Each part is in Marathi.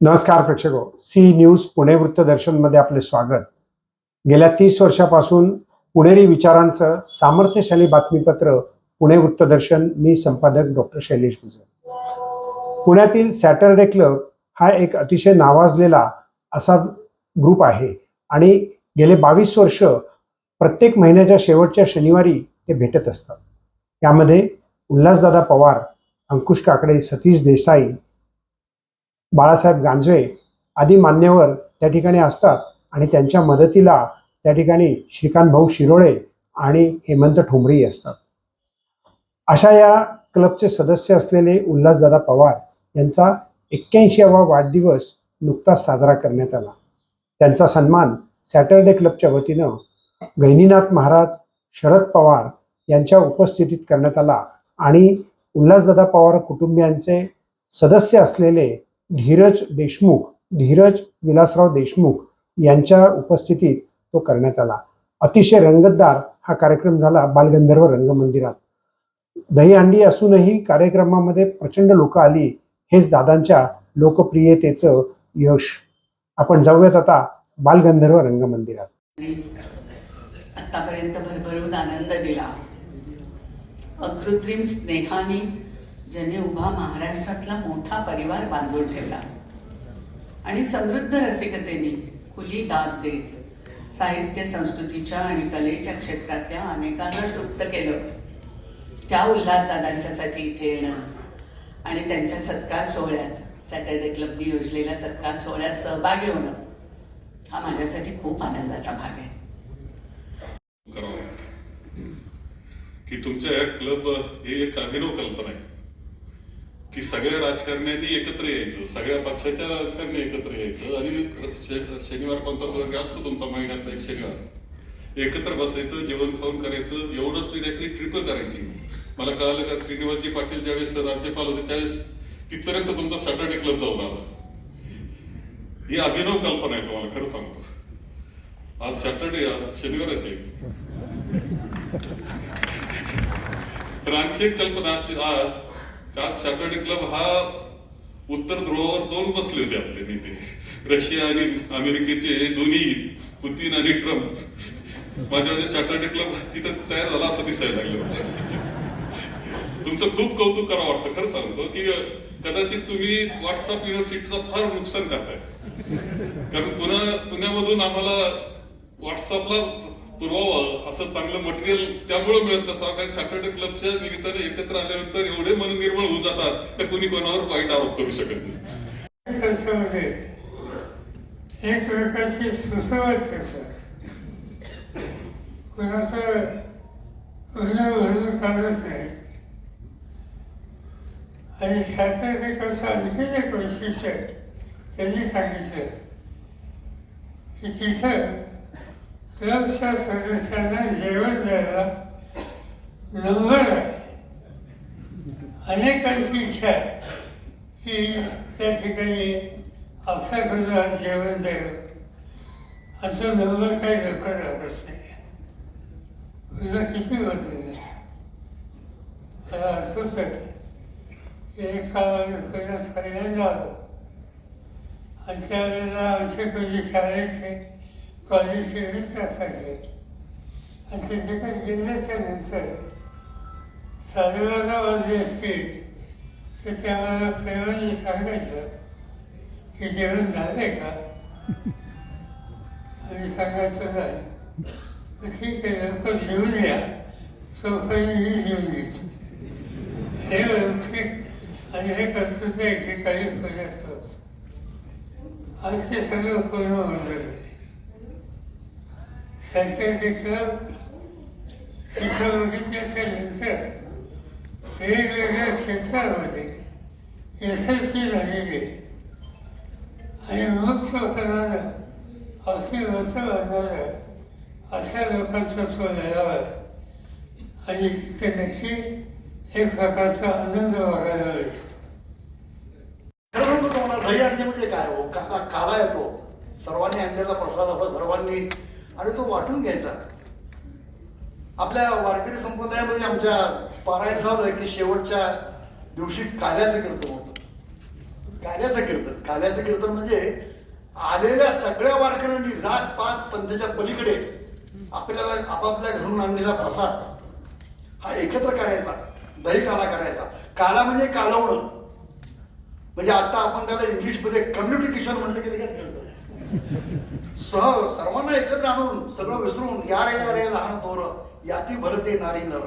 नमस्कार प्रेक्षको. सी न्यूज पुणे वृत्तदर्शनमध्ये आपले स्वागत. गेल्या तीस वर्षापासून पुणेरी विचारांचं सामर्थ्यशाली बातमीपत्र पुणे वृत्तदर्शन मी संपादक डॉक्टर शैलेश गुजर. पुण्यातील सॅटरडे क्लब हा एक अतिशय नावाजलेला असा ग्रुप आहे आणि गेले बावीस वर्ष प्रत्येक महिन्याच्या शेवटच्या शनिवारी ते भेटत असतात. त्यामध्ये उल्हासदादा पवार अंकुश काकडे सतीश देसाई बाळासाहेब गांजवे आदी मान्यवर त्या ठिकाणी असतात आणि त्यांच्या मदतीला त्या ठिकाणी श्रीकांत भाऊ शिरोळे आणि हेमंत ठोंबरेही असतात. अशा या क्लबचे सदस्य असलेले उल्हासदादा पवार यांचा एक्क्याऐंशीवा वाढदिवस नुकताच साजरा करण्यात आला. त्यांचा सन्मान सॅटरडे क्लबच्या वतीनं गहिनीनाथ महाराज शरद पवार यांच्या उपस्थितीत करण्यात आला आणि उल्हासदादा पवार कुटुंबियांचे सदस्य असलेले धीरज देशमुख धीरज विलासराव देशमुख यांच्या उपस्थितीत तो करण्यात आला. अतिशय रंगतदार हा कार्यक्रम झाला बालगंधर्व रंगमंदिरात. दहीहंडी असूनही कार्यक्रमामध्ये प्रचंड लोक आली हेच दादांच्या लोकप्रियतेचं यश. आपण जाऊयात आता बालगंधर्व रंगमंदिरात. आतापर्यंत भरभरून आनंद दिला. अकृत्रिम स्नेहाने ज्याने उभा महाराष्ट्रातला मोठा परिवार बांधून ठेवला. आणि समृद्ध रसिकतेने खुली दाद देत साहित्य संस्कृतीच्या आणि कलेच्या क्षेत्रातल्या अनेकांना तृप्त केलं. त्या उल्हासदादांच्यासाठी इथे येणं आणि त्यांच्या सत्कार सोहळ्यात सॅटर्डे क्लबनी योजलेल्या सत्कार सोहळ्यात सहभागी होणं हा माझ्यासाठी खूप आनंदाचा भाग आहे. की तुमच्या क्लब ही एक अभिनव कल्पना आहे. की सगळ्या राजकारण्यांनी एकत्र यायचं सगळ्या पक्षाच्या राजकारणी एकत्र यायचं आणि श- शनिवार कोणता वर्ग असतो तुमचा महिन्यातला एक शनिवार? एकत्र बसायचं जेवण खाऊन करायचं एवढंच नाही त्यातली ट्रिप करायची. मला कळालं का श्रीनिवासजी पाटील ज्यावेळेस राज्यपाल होते त्यावेळेस तिथपर्यंत तुमचा सॅटर्डे क्लब जाऊन आला. ही अभिनव कल्पना आहे तुम्हाला खरं सांगतो. आज सॅटर्डे आज शनिवारच आहे. तर आणखी एक कल्पना आज आज सॅटर्डे क्लब हा उत्तर ध्रुवावर दोन बसले होते आपले नेते. रशिया आणि अमेरिकेचे दोन्ही पुतीन आणि ट्रम्प. माझ्या म्हणजे सॅटर्डे क्लब तिथं तयार झाला असं दिसायला लागलं. होतं. तुमचं खूप कौतुक करावं वाटतं खरं सांगतो की कदाचित तुम्ही व्हॉट्सअप युनिव्हर्सिटीचं फार नुकसान करताय. कारण पुन्हा पुण्यामधून आम्हाला व्हॉट्सअपला पुरवावं असं चांगलं मटेरियल त्यामुळे मिळत नसावं कारण सॅटर्डे क्लबच्या निमित्ताने एकत्र आल्यानंतर एवढे मन निर्मळ होऊन जातात की कुणी कोणावर वाईट आरोप करू शकत नाही. एक प्रकारची सुसंवाद करतात कुणाचं भरणं चालत नाही आणि शास्त्राचे कसं आणखी एक वैशिष्ट्य त्यांनी सांगितलं की तिथं क्लबच्या सदस्यांना जेवण द्यायला नंबर आहे अनेकांची इच्छा आहे की त्या ठिकाणी आपसासोबत जेवण द्यावं असं नंबर काही लवकर लागत नाही. तुला किती वाजले त्याला असंच आहे एका एक काळाला पहिल्यांदा आलो. आणि त्यावेळेला आमचे कधी शाळेचे कॉलेजचे मित्र असायचे आणि त्यांच्याकडे गेल्याच्यानंतर साडेबारा वाजले असतील तर ते आम्हाला प्रेमाने सांगायचं की जेवण झालंय का? आणि सांगायचं नाही. ठीक आहे लवकर जेवून या. सोपारी मी जेवून घेतो ते ठीक आणि हे कसं ते एकेकाळी पहिले असतात आज ते सगळं पूर्ण होतं सध्याचे क्लब तिथं बघितल्याच्या नंतर वेगवेगळ्या क्षेत्रामध्ये यशस्वी झालेले आणि मुक्त होताना अवशी मत बांधणाऱ्या अशा लोकांचा तो मेळावा आणि ते नक्की एक प्रकारचा आनंद वाढायला मिळतो तुम्हाला दही आणणे म्हणजे काय हो कसा काला येतो सर्वांनी आणलेला प्रसाद आपला सर्वांनी आणि तो वाटून घ्यायचा. आपल्या वारकरी संप्रदायामध्ये आमच्या पारायण झालं की शेवटच्या दिवशी काल्याचं कीर्तन होत. काल्याचं कीर्तन. काल्याचं कीर्तन म्हणजे आलेल्या सगळ्या वारकऱ्यांनी जात पात पंथाच्या पलीकडे आपल्याला आपापल्या घरून आणलेला प्रसाद. हा एकत्र करायचा. दही काला करायचा. काला म्हणजे कालवणं. म्हणजे आता आपण त्याला इंग्लिशमध्ये कम्युनिकेशन म्हणलं गेलं काय कळतं. सह सर्वांना एकत्र आणून सगळं विसरून या रे या रे लहान थोर याती भरते नारी नर.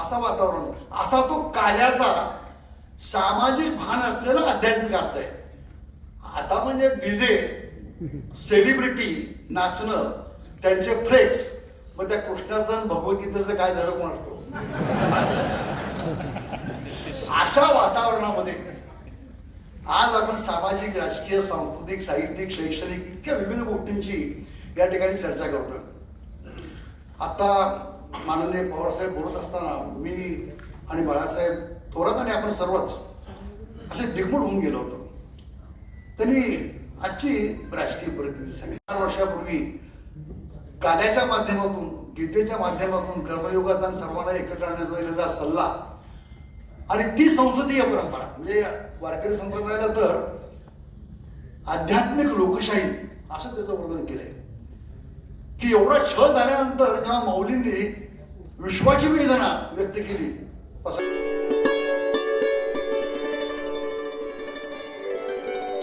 असा वातावरण. असा तो काल्याचा सामाजिक भान असलेला आध्यात्मिक अर्थ आहे. आता म्हणजे डीजे सेलिब्रिटी नाचणं त्यांचे फ्लेक्स मग त्या कृष्णाचं आणि काय धरक म्हणतो अशा वातावरणामध्ये आज आपण सामाजिक राजकीय सांस्कृतिक साहित्यिक शैक्षणिक इतक्या विविध गोष्टींची या ठिकाणी चर्चा करतो आता माननीय पवारसाहेब बोलत असताना मी आणि बाळासाहेब थोरात आणि आपण सर्वच असे दिग्मूढ होऊन गेलो होतो. त्यांनी आजची राजकीय परिस्थिती सांगितली. चार वर्षापूर्वी काल्याच्या माध्यमातून गीतेच्या माध्यमातून कर्मयोगाचा सर्वांना एकत्र आणण्याचा दिलेला सल्ला आणि ती संसदीय परंपरा. म्हणजे वारकरी संप्रदायाला तर आध्यात्मिक लोकशाही असं त्याचं वर्णन केलंय. की एवढा छळ झाल्यानंतर जेव्हा मौलींनी विश्वाची वेदना व्यक्त केली असं